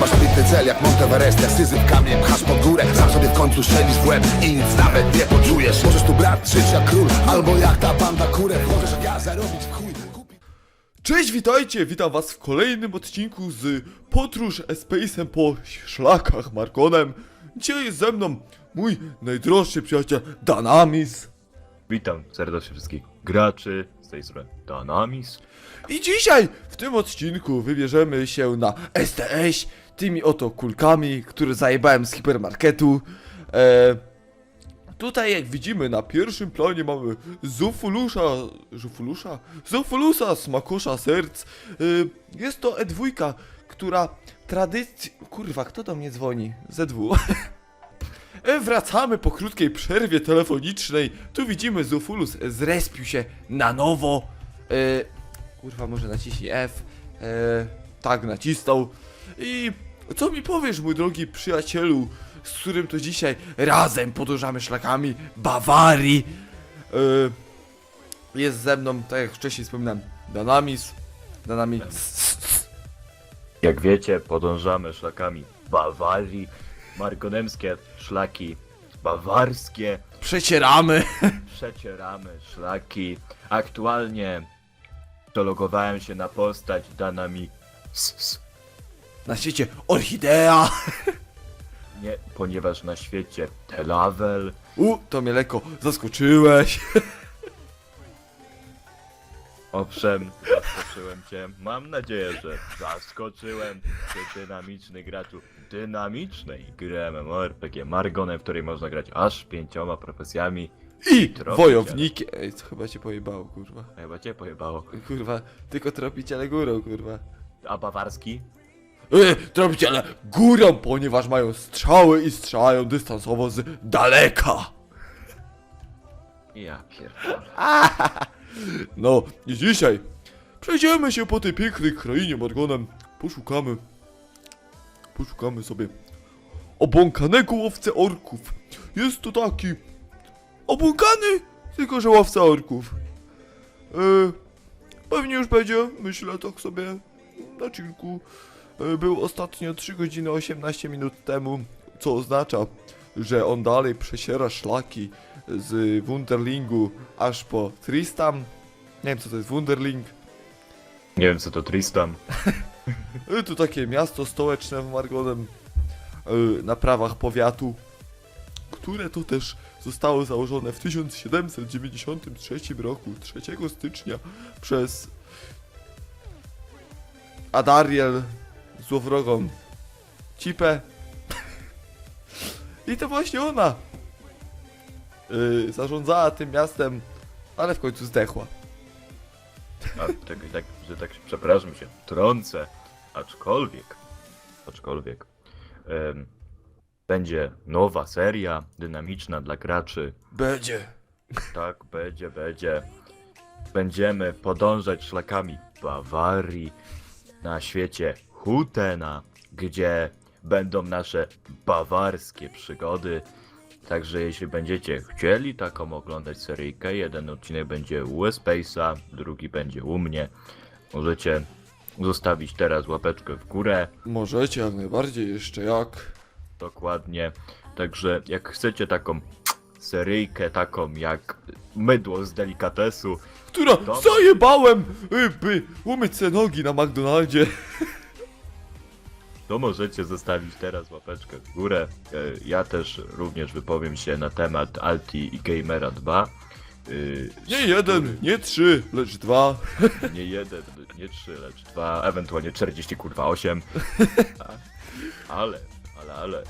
Masz cel jak Monteverest Jak syzyf kamień pchasz pod górę Sam sobie w końcu strzelisz w łeb I nic nawet nie poczujesz Możesz tu brat żyć jak król Albo jak ta banda kurę Możesz jak ja zarobić w chuj Cześć, witajcie! Witam was w kolejnym odcinku z Podróż Space'em po szlakach Markonem. Dzisiaj jest ze mną mój najdroższy przyjaciel Danamis. Witam serdecznie wszystkich graczy z tej strony Danamis. I dzisiaj w tym odcinku wybierzemy się na STS tymi oto kulkami, które zajebałem z hipermarketu. E, tutaj jak widzimy na pierwszym planie mamy Zufulusza, Zufulusza? Zufulusa, smakusza serc. E, jest to E2, która tradycji... Kurwa, kto do mnie dzwoni? Z2. E, Wracamy po krótkiej przerwie telefonicznej. Tu widzimy Zufulus zrespił się na nowo. E, kurwa, może naciśnij F. E, tak, nacisnął. I co mi powiesz, mój drogi przyjacielu, z którym to dzisiaj razem podążamy szlakami Bawarii? E, jest ze mną, tak jak wcześniej wspominałem, Danamis. Danamis. Jak wiecie, podążamy szlakami Bawarii, markonemskie szlaki bawarskie, Przecieramy. przecieramy szlaki. Aktualnie dologowałem się na postać Danami Na świecie Orchidea. nie, ponieważ na świecie Telavel U, to mnie lekko zaskoczyłeś. Owszem, zaskoczyłem cię. Mam nadzieję, że zaskoczyłem cię dynamiczny graczu dynamicznej gry MMORPG Margonem, w której można grać aż pięcioma profesjami. I Tropić, wojownikiem. Ej, co chyba cię pojebało, kurwa. Chyba cię pojebało. Kurwa, tylko tropiciele górą, kurwa. A bawarski? Yy, tropiciele górą, ponieważ mają strzały i strzelają dystansowo z daleka. Ja pierdolę. No, i dzisiaj przejdziemy się po tej pięknej krainie Margonem. Poszukamy, poszukamy sobie obłąkanego łowcę orków. Jest to taki obłąkany, tylko że łowca orków. E, pewnie już będzie, myślę tak sobie na chillku. Był ostatnio 3 godziny 18 minut temu, co oznacza, że on dalej przesiera szlaki z Wunderlingu aż po Tristam. Nie wiem co to jest Wunderling. Nie wiem co to Tristan. E, To takie miasto stołeczne w Margonem e, na prawach powiatu, które to też zostało założone w 1793 roku, 3 stycznia przez Adariel złowrogą Cipę. I to właśnie ona e, zarządzała tym miastem, ale w końcu zdechła. A tak, tak, że tak przepraszam się, trącę. Aczkolwiek, aczkolwiek, em, będzie nowa seria dynamiczna dla graczy Będzie. Tak, będzie, będzie. Będziemy podążać szlakami Bawarii na świecie Hutena, gdzie będą nasze bawarskie przygody. Także jeśli będziecie chcieli taką oglądać seryjkę, jeden odcinek będzie u Space'a, drugi będzie u mnie. Możecie zostawić teraz łapeczkę w górę. Możecie jak najbardziej, jeszcze jak. Dokładnie. Także jak chcecie taką seryjkę, taką jak mydło z delikatesu, Która Dobra. zajebałem, y, by umyć se nogi na McDonaldzie. to możecie zostawić teraz łapeczkę w górę. E, Ja też również wypowiem się na temat Alti i Gamera 2. Y, Nie jeden, nie trzy, lecz dwa. Nie jeden, nie trzy, lecz dwa, ewentualnie 40 kurwa 8. Ale, ale, ale.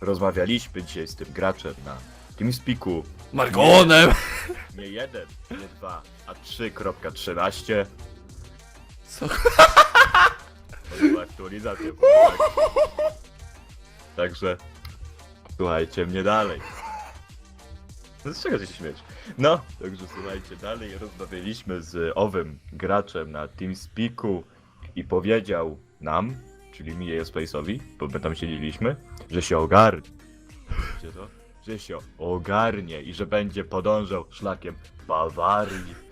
Rozmawialiśmy dzisiaj z tym graczem na TeamSpeaku. Margonem. Nie jeden, nie dwa, a 3.13. Co? Tak. Także słuchajcie mnie dalej. No z czego się śmiesz? No, także słuchajcie dalej. Rozmawialiśmy z owym graczem na TeamSpeaku i powiedział nam, czyli mi Space'owi, bo my tam siedzieliśmy, że się ogarnie. Wiecie to? Że się ogarnie i że będzie podążał szlakiem Bawarii.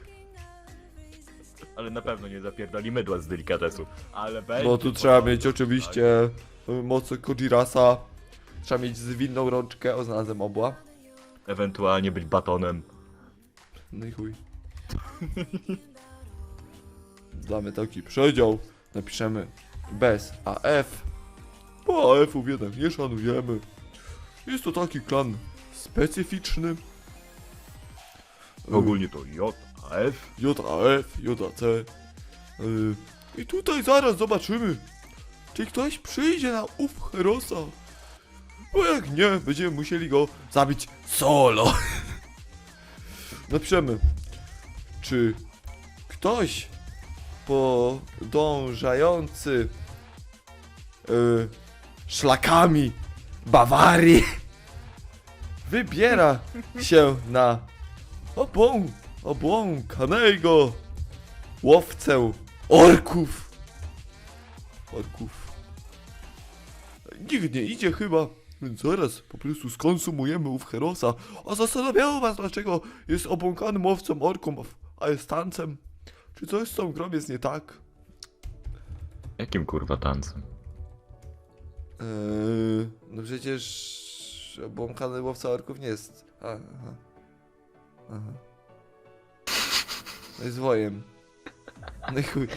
Ale na pewno nie zapierdali mydła z delikatesu. Ale będzie No tu trzeba mieć oczywiście y, moce Kojirasa. Trzeba mieć zwinną rączkę, o znalazłem obła. Ewentualnie być batonem. No i chuj. Damy taki przedział. Napiszemy bez AF. Bo AF-ów jednak nie szanujemy. Jest to taki klan specyficzny. Ogólnie to JAF. JAF, JAC. Y, I tutaj zaraz zobaczymy, czy ktoś przyjdzie na ów Herosa. Bo jak nie, będziemy musieli go zabić solo. Napiszemy, czy ktoś podążający y, szlakami Bawarii wybiera się na obłą, obłąkanego łowcę orków. Orków. Nikt nie idzie chyba, więc zaraz po prostu skonsumujemy ów Herosa. A zastanawiało was, dlaczego jest obłąkanym łowcą orków, a jest tancem? Czy coś z tą grą jest nie tak? Jakim kurwa tancem? Eee, no przecież obłąkany łowca orków nie jest. A, Aha. Aha. No jest wojem. No i chuj.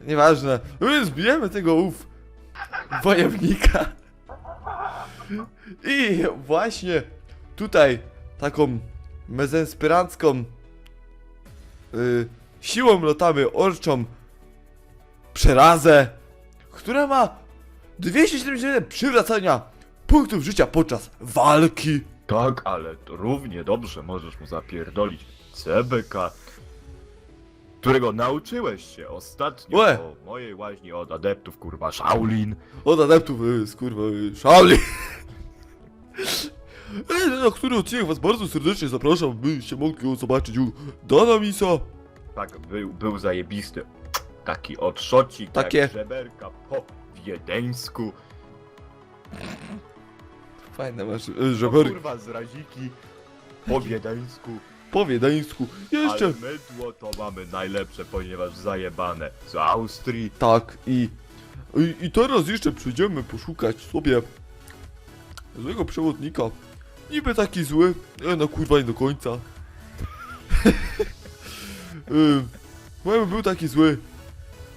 Nieważne. No więc zbijemy tego ów wojownika. I właśnie tutaj taką mezenspirancką y, siłą lotamy orczą przerazę, która ma 271 przywracania punktów życia podczas walki. Tak, ale to równie dobrze możesz mu zapierdolić CBK, którego nauczyłeś się ostatnio Łe. o mojej łaźni od adeptów kurwa Shaolin. Od adeptów, y, skurwa, y, szali. Ej, Na który odcinek was bardzo serdecznie zapraszam, byście mogli go zobaczyć u Danamisa. Tak, był, był zajebisty. Taki odszocik, Takie- jak żeberka po wiedeńsku. Fajne masz, y, No, żeber, kurwa z raziki po wiedeńsku. po wiedeńsku. Jeszcze, Ale mydło to mamy najlepsze, ponieważ zajebane z Austrii. tak, i, i, i teraz jeszcze przyjdziemy poszukać sobie złego przewodnika. Niby taki zły, ale no kurwa nie do końca. y, Gdyby był taki zły,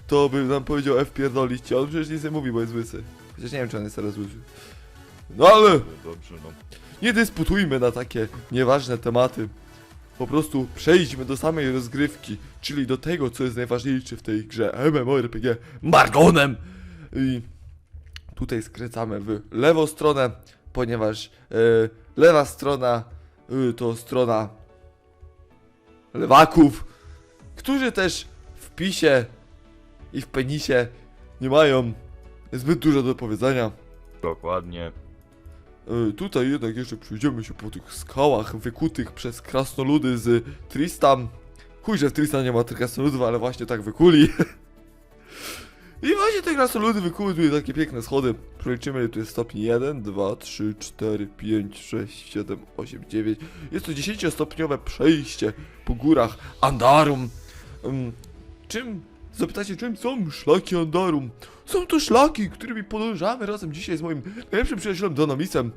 to by nam powiedział F pierdolić, a on przecież nic nie mówi, bo jest łysy. Chociaż nie wiem, czy on jest teraz łysy. No ale dobrze, no. nie dysputujmy na takie nieważne tematy. Po prostu przejdźmy do samej rozgrywki, czyli do tego, co jest najważniejsze w tej grze MMORPG Margonem. I tutaj skręcamy w lewą stronę, ponieważ e, lewa strona e, to strona lewaków, którzy też w pisie i w penisie nie mają zbyt dużo do powiedzenia. Dokładnie. E, Tutaj jednak jeszcze przejdziemy się po tych skałach wykutych przez krasnoludy z Tristam. Chuj, że w Tristam nie ma tych krasnoludów, ale właśnie tak wykuli. I właśnie te krasnoludy wykuły tutaj takie piękne schody. Przeliczymy, tu jest stopni 1, 2, 3, 4, 5, 6, 7, 8, 9. Jest to 10-stopniowe przejście po górach Andarum. Ym, czym, zapytacie, czym są szlaki Andarum? Są to szlaki, którymi podążamy razem dzisiaj z moim najlepszym przyjacielem Donamisem.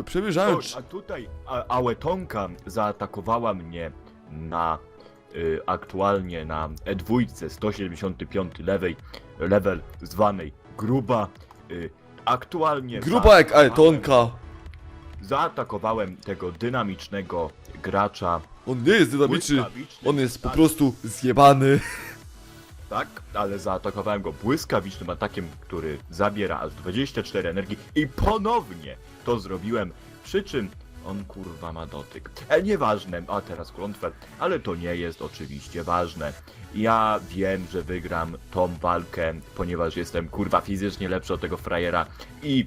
O, przemierzając... a tutaj a, Ałetonka zaatakowała mnie na y, aktualnie na E E2 175 lewej, level zwanej gruba. Y, aktualnie Gruba jak Aetonka. Zaatakowałem tego dynamicznego gracza. On nie jest dynamiczny, on jest po prostu zjebany. Tak, ale zaatakowałem go błyskawicznym atakiem, który zabiera aż 24 energii i ponownie to zrobiłem, przy czym on kurwa ma dotyk. E, nieważne, a teraz klątwę, ale to nie jest oczywiście ważne. Ja wiem, że wygram tą walkę, ponieważ jestem kurwa fizycznie lepszy od tego frajera i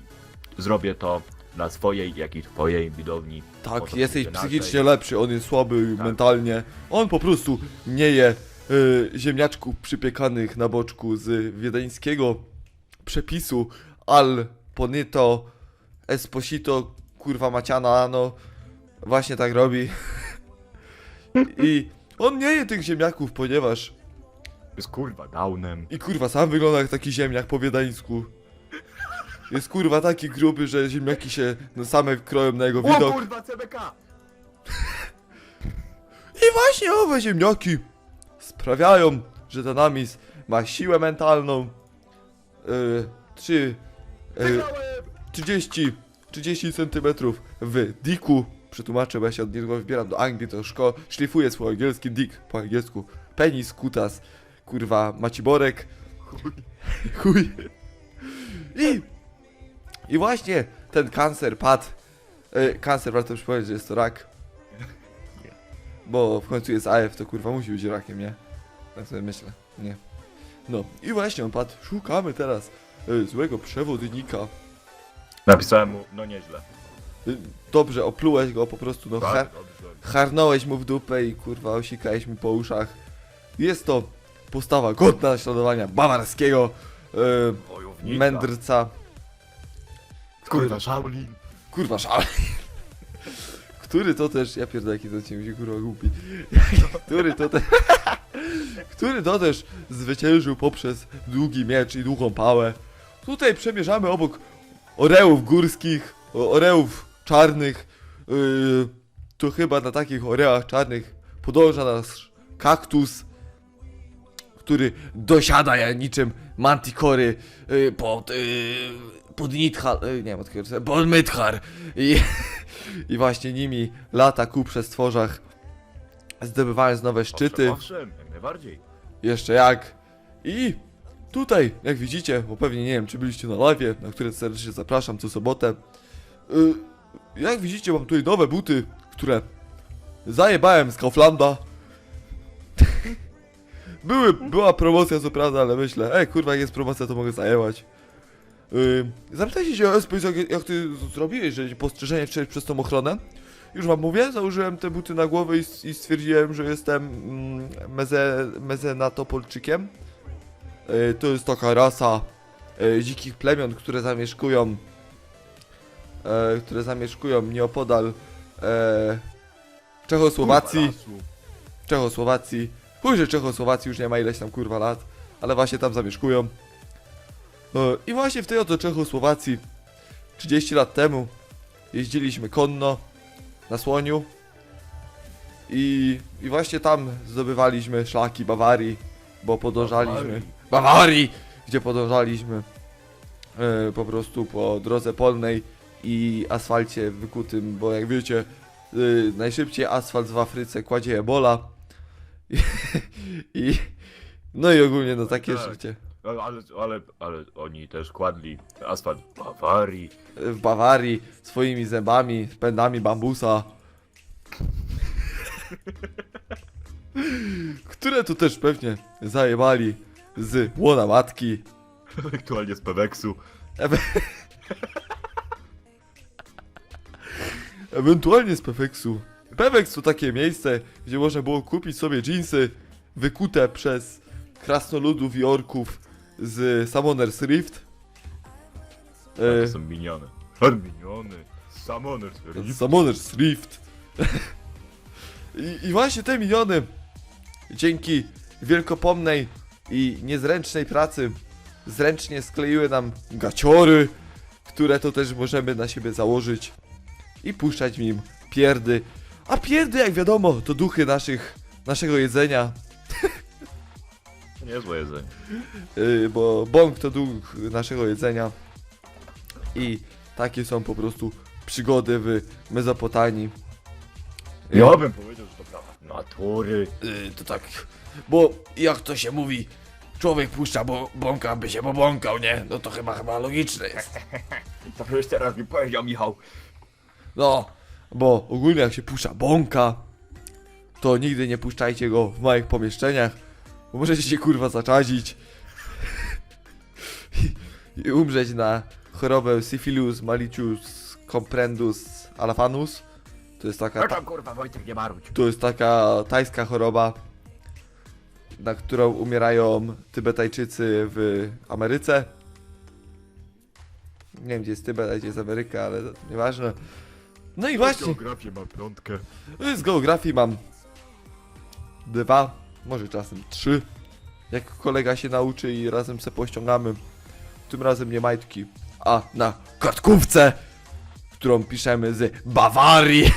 zrobię to na swojej, jak i twojej widowni. Tak, jesteś psychicznie lepszy, on jest słaby Tak. mentalnie. On po prostu nie je ziemniaczków przypiekanych na boczku z wiedeńskiego przepisu al ponito esposito kurwa maciana, no właśnie tak robi. I On nie je tych ziemniaków, ponieważ... Jest kurwa downem. I kurwa, sam wygląda jak taki ziemniak po biedańsku. Jest kurwa taki gruby, że ziemniaki się no, same kroją na jego O widok. kurwa CBK! I właśnie owe ziemniaki sprawiają, że Danamis ma siłę mentalną. Yy, trzy, yy, Wygrałem! 30, 30 centymetrów w diku. Przetłumaczę, bo ja się od niego wybieram do Anglii, to szko szlifuję swój angielski dick po angielsku. Penis, kutas, kurwa, maciborek. Chuj. I, I właśnie ten kancer padł. E, kancer, warto przypomnieć, że jest to rak. Bo w końcu jest AF, to kurwa musi być rakiem, nie? Tak sobie myślę, nie. No i właśnie on padł. Szukamy teraz e, złego przewodnika. Napisałem mu, no nieźle. Y, Dobrze, oplułeś go po prostu, no har Tak, dobrze. harnąłeś mu w dupę i kurwa osikałeś mi po uszach. Jest to postawa godna naśladowania bawarskiego Wojownika. mędrca. Kurwa Shaolin. Kurwa szale. Który to też, ja pierdolę jaki to cię kurwa głupi. Który to też, który to też zwyciężył poprzez długi miecz i długą pałę. Tutaj przemierzamy obok orełów górskich, orełów czarnych. Yy, to chyba na takich orełach czarnych podąża nasz kaktus, który dosiada ja niczym mantikory yy, pod, yy, pod Nidhal, yy, nie wiem od kiedy, pod Mythar. I, I właśnie nimi lata ku przestworzach, zdobywając nowe szczyty. Owszem, owszem, jak najbardziej. Jeszcze jak. I tutaj, jak widzicie, bo pewnie nie wiem, czy byliście na live, na które serdecznie zapraszam co sobotę. Y, jak widzicie, mam tutaj nowe buty, które zajebałem z Kauflanda. Były, była promocja, co prawda, ale myślę, ej, kurwa, jak jest promocja, to mogę zajebać. Yy, zapytajcie się o Space, jak, jak ty zrobiłeś, że postrzeżenie wczoraj przez tą ochronę. Już wam mówię, założyłem te buty na głowę i, i stwierdziłem, że jestem mm, meze, mezenatopolczykiem. Yy, to jest taka rasa yy, dzikich plemion, które zamieszkują yy, które zamieszkują nieopodal yy, Czechosłowacji. Czechosłowacji. Chuj, że Czechosłowacji już nie ma ileś tam kurwa lat, ale właśnie tam zamieszkują. E, I właśnie w tej oto Czechosłowacji 30 lat temu jeździliśmy konno na słoniu i, i właśnie tam zdobywaliśmy szlaki Bawarii, bo podążaliśmy... Bawarii. Bawarii! Gdzie podążaliśmy e, po prostu po drodze polnej i asfalcie wykutym, bo jak wiecie, y, najszybciej asfalt w Afryce kładzie ebola. I, i no i ogólnie no takie Tak. życie. Ale, ale, ale, ale oni też kładli asfalt w Bawarii. W Bawarii swoimi zębami, pędami bambusa. Które tu też pewnie zajebali z łona matki. Aktualnie z Peweksu. Ewe... Ewentualnie z Peweksu. Peweks to takie miejsce, gdzie można było kupić sobie jeansy wykute przez krasnoludów i orków z Summoner's Rift. To E, są miniony. Miniony. Summoner. Summoner's Rift. I, I właśnie te miniony dzięki wielkopomnej i niezręcznej pracy zręcznie skleiły nam gaciory, które to też możemy na siebie założyć i puszczać im pierdy. A pierdy, jak wiadomo, to duchy naszych, naszego jedzenia, Niezłe jedzenie. yy, bo bąk to duch naszego jedzenia i takie są po prostu przygody w Mezopotamii. Ja bym powiedział, że to prawa natury. Yy, to tak, bo jak to się mówi, człowiek puszcza bo bąka, by się pobłąkał, nie? No to chyba, chyba logiczne jest. To już teraz mi powiedział Michał. No, bo ogólnie jak się puszcza bąka, to nigdy nie puszczajcie go w małych pomieszczeniach, bo możecie się kurwa zaczadzić i, umrzeć na chorobę syphilus malicius comprendus alafanus. To jest taka... No tam kurwa Wojtek nie marudź. To jest taka tajska choroba, na którą umierają Tybetajczycy w Ameryce. Nie wiem gdzie jest Tybet, a gdzie jest Ameryka, ale nieważne. No i właśnie, Geografię mam piątkę. z geografii mam dwa, może czasem trzy. Jak kolega się nauczy i razem se pościągamy. Tym razem nie majtki, a na kartkówce, którą piszemy z Bawarii.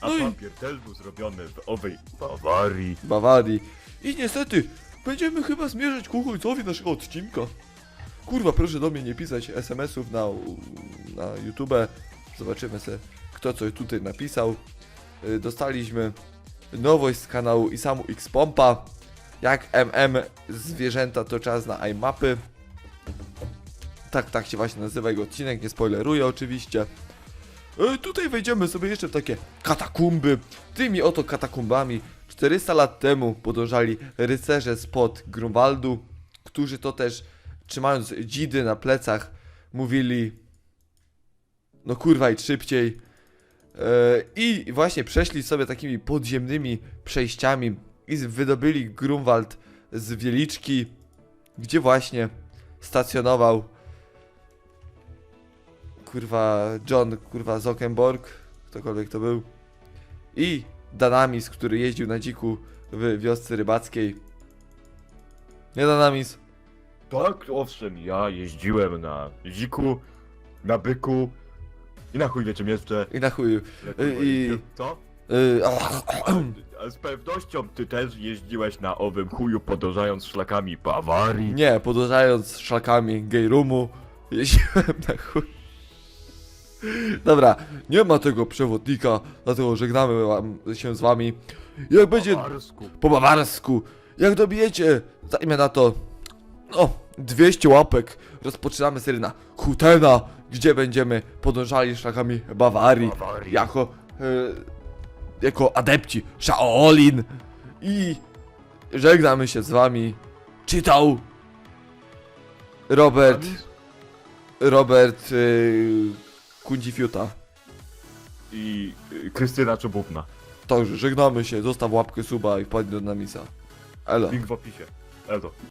A No i- papier też był zrobiony w owej Bawarii. Bawarii. I niestety, będziemy chyba zmierzać ku końcowi naszego odcinka. Kurwa, proszę do mnie nie pisać SMS-ów na, na YouTube. Zobaczymy sobie, kto coś tutaj napisał. Y, Dostaliśmy nowość z kanału Isamu X Pompa. Jak MM zwierzęta to czas na iMapy. Tak, tak się właśnie nazywa jego odcinek, nie spoileruję oczywiście. E, Tutaj wejdziemy sobie jeszcze w takie katakumby. Tymi oto katakumbami 400 lat temu podążali rycerze spod Grunwaldu, którzy to też trzymając dzidy na plecach mówili no kurwa i szybciej. E, I właśnie przeszli sobie takimi podziemnymi przejściami i wydobyli Grunwald z Wieliczki, gdzie właśnie stacjonował kurwa John, kurwa Zokenborg, ktokolwiek to był. I Danamis, który jeździł na dziku w wiosce rybackiej. Nie Danamis? Tak, owszem, ja jeździłem na dziku, na byku i na chuj wie czym jeszcze. I na chuju. I- Co? A Z pewnością ty też jeździłeś na owym chuju podążając szlakami Bawarii. nie, podążając szlakami gay roomu, jeździłem na chuj. Dobra, nie ma tego przewodnika, dlatego żegnamy wam, się z wami. Jak będzie Bawarsku. po bawarsku. Jak dobijecie, zajmę na to, no, 200 łapek, rozpoczynamy serię na Hutena, gdzie będziemy podążali szlakami Bawarii, Bawarii. jako, e, jako adepci Shaolin i żegnamy się z wami. Czytał Robert, Robert y, Kundzifiuta. I y, Krystyna Czubówna. Także żegnamy się, zostaw łapkę suba i wpadnij do Namisa. Elo. Link w opisie. Elo.